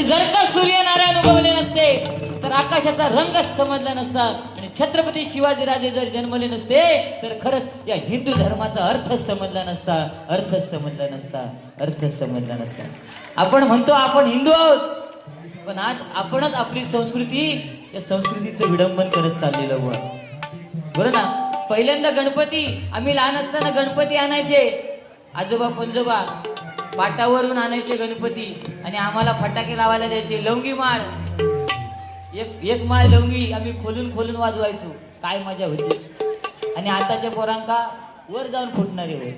आणि जर का सूर्यनारायण उगवले नसते तर आकाशाचा रंगच समजला नसता आणि छत्रपती शिवाजीराजे जर जन्मले नसते तर खरंच या हिंदू धर्माचा अर्थच समजला नसता अर्थच समजला नसता अर्थच समजला नसता. आपण म्हणतो आपण हिंदू आहोत पण आज आपणच आपली संस्कृती या संस्कृतीचं विडंबन करत चाललेलं हुआ बरं ना? पहिल्यांदा गणपती आम्ही लहान असताना गणपती आणायचे. आजोबा पंजोबा पाटावरून आणायचे गणपती आणि आम्हाला फटाके लावायला द्यायचे. लवंगी माळ. एक एक माळ लवंगी आम्ही खोलून खोलून वाजवायचो. काय मजा होती. आणि आताच्या पोरांका वर जाऊन फुटणारे होय.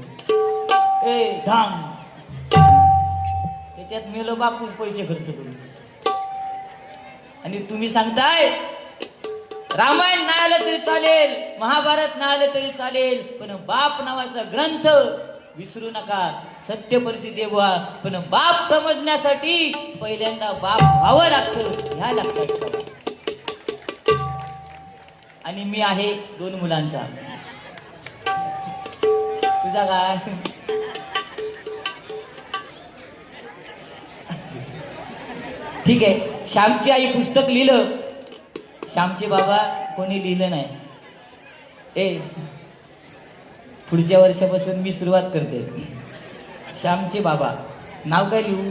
ए धाम त्याच्यात मेलो बापूस पैसे खर्च करू. आणि तुम्ही सांगताय रामायण नाही आलं तरी चालेल महाभारत नाही आलं तरी चालेल पण बाप नावाचा ग्रंथ विसरू नका. सत्य परिस्थिती बुवा. पण बाप समजण्यासाठी पहिल्यांदा बाप व्हावं लागतं ह्या लक्षात ठेवा. आणि मी आहे दोन मुलांचा. तुझा काय? ठीक आहे. श्यामची आई पुस्तक लिहिलं. श्यामचे बाबा कोणी लिहिलं नाही. ए पुढच्या वर्षापासून मी सुरुवात करते. श्यामचे बाबा. नाव काय लिहू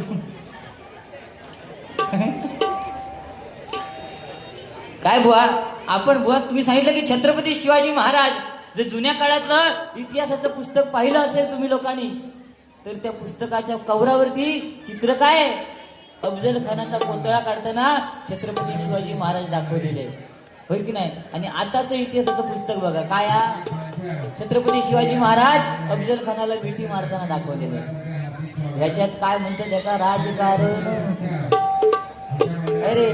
काय बुवा? आपण बुवा तुम्ही सांगितलं की छत्रपती शिवाजी महाराज. जर जुन्या काळातलं इतिहासाचं पुस्तक पाहिलं असेल तुम्ही लोकांनी तर त्या पुस्तकाच्या कवरावरती चित्र काय अफजल खानाचा कोतळा काढताना छत्रपती शिवाजी महाराज दाखवलेले. होय की नाही? आणि आताचं इतिहासाचं पुस्तक बघा. काय छत्रपती शिवाजी महाराज अफजल खानाला विटी मारताना दाखवलेलं आहे. याच्यात काय म्हणतो त्याचा राजकारण. अरे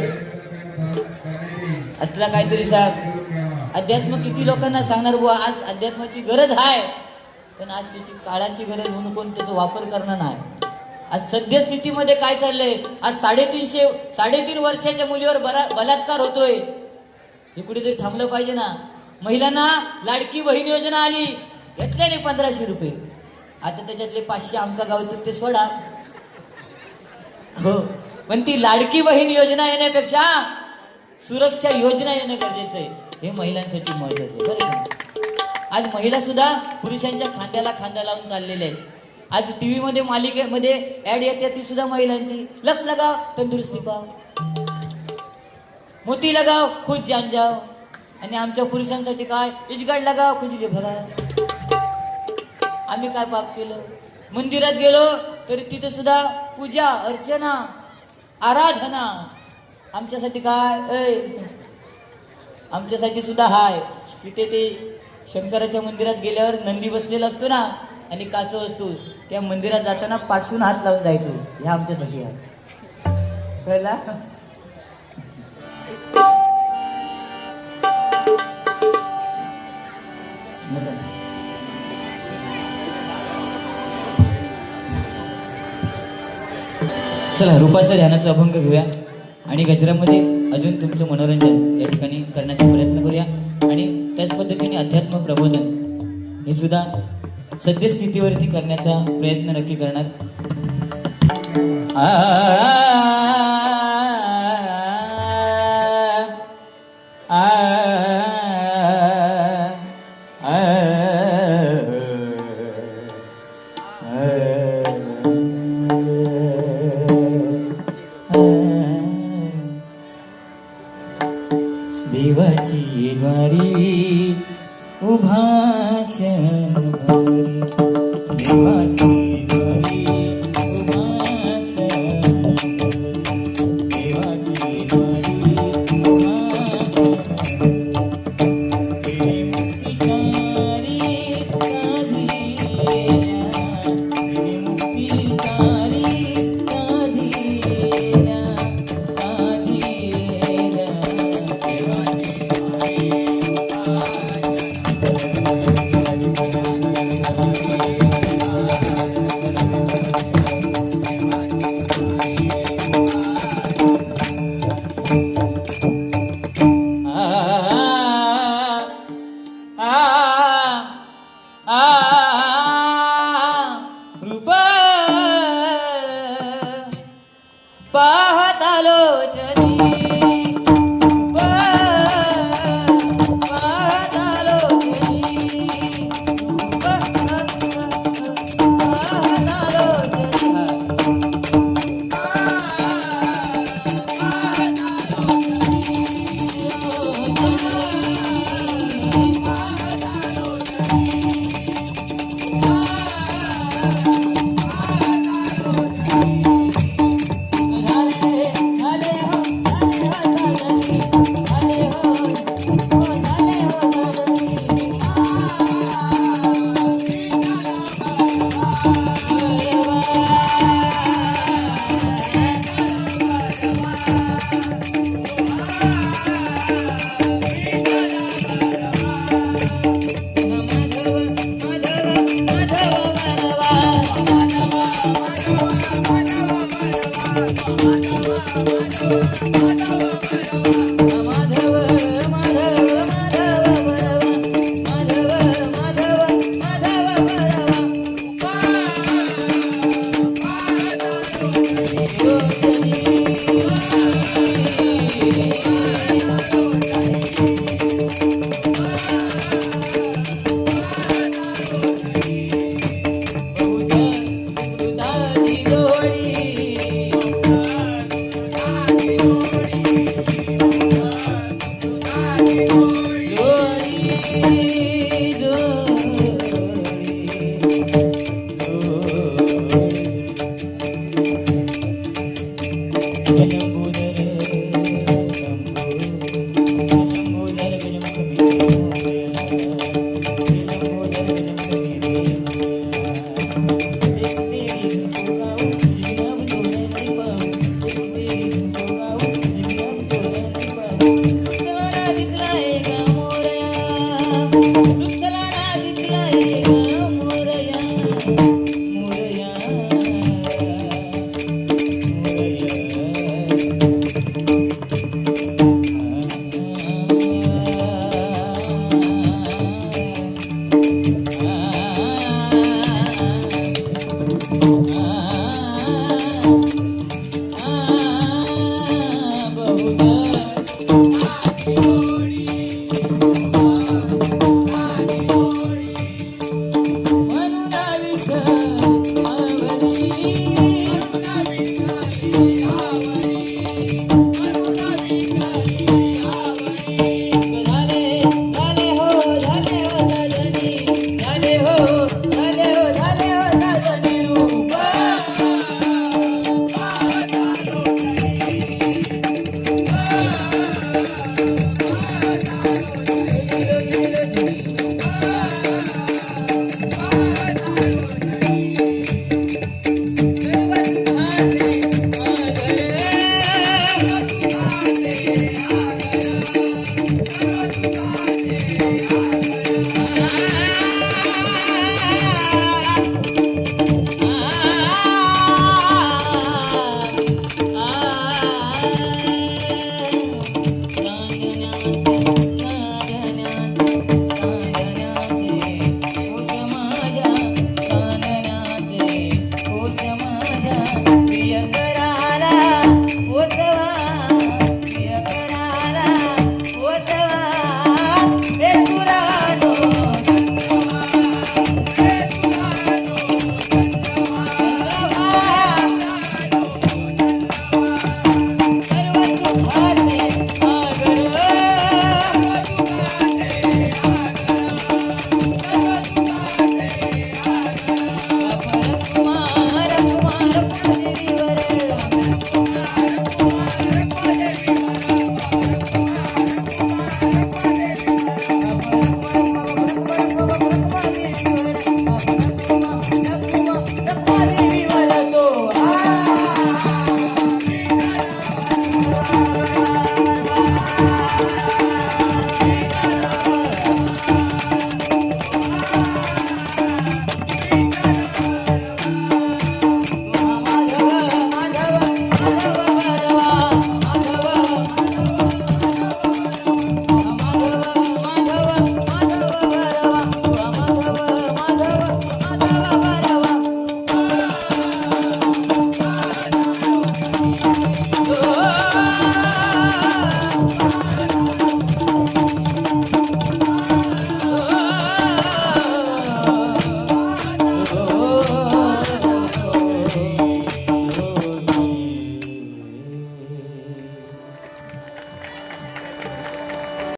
असला काहीतरी साहेब. अध्यात्म किती लोकांना सांगणार बुवा आज अध्यात्माची गरज आहे पण आज त्याची काळाची गरज म्हणून कोण त्याचा वापर करणार नाही. आज सद्यस्थितीमध्ये काय चाललंय? आज साडेतीनशे साडेतीन वर्षाच्या मुलीवर बरा बलात्कार होतोय. हे कुठेतरी थांबलं पाहिजे ना. महिलांना लाडकी बहीण योजना आली. घेतल्याने पंधराशे रुपये. आता त्याच्यातले पाचशे आमका गावतात ते सोडा. हो. पण ती लाडकी बहीण योजना येण्यापेक्षा सुरक्षा योजना येणं गरजेचं आहे. हे महिलांसाठी महत्वाचं आहे. बरं आज महिला सुद्धा पुरुषांच्या खांद्याला खांदा लावून चाललेल्या आहेत. आज टी व्हीमध्ये मालिकेमध्ये ॲड येते ती सुद्धा महिलांची. लक्ष लगाव तंदुरुस्ती पाव. मोती लगाव खुश जान जाव आणि आमच्या पुरुषांसाठी काय? इजगाड लगाव खुजली बघा. आम्ही काय पाप केलं? मंदिरात गेलो तरी तिथं सुद्धा पूजा अर्चना आराधना. आमच्यासाठी काय? ऐ आमच्यासाठी सुद्धा हाय. तिथे ते शंकराच्या मंदिरात गेल्यावर नंदी बसलेला असतो ना आणि कासव असतो त्या मंदिरात जाताना पाठसून हात लावून जायचो. ह्या आमच्यासाठी आहे. कळला? चला रूपाचा ध्यानाचा अभंग घेऊया आणि गजरामध्ये अजून तुमचं मनोरंजन या ठिकाणी करण्याचा प्रयत्न करूया आणि त्याच पद्धतीने अध्यात्म प्रबोधन हे सुद्धा सद्यस्थितीवरती करण्याचा प्रयत्न नक्की करणार आ, आ, गोरी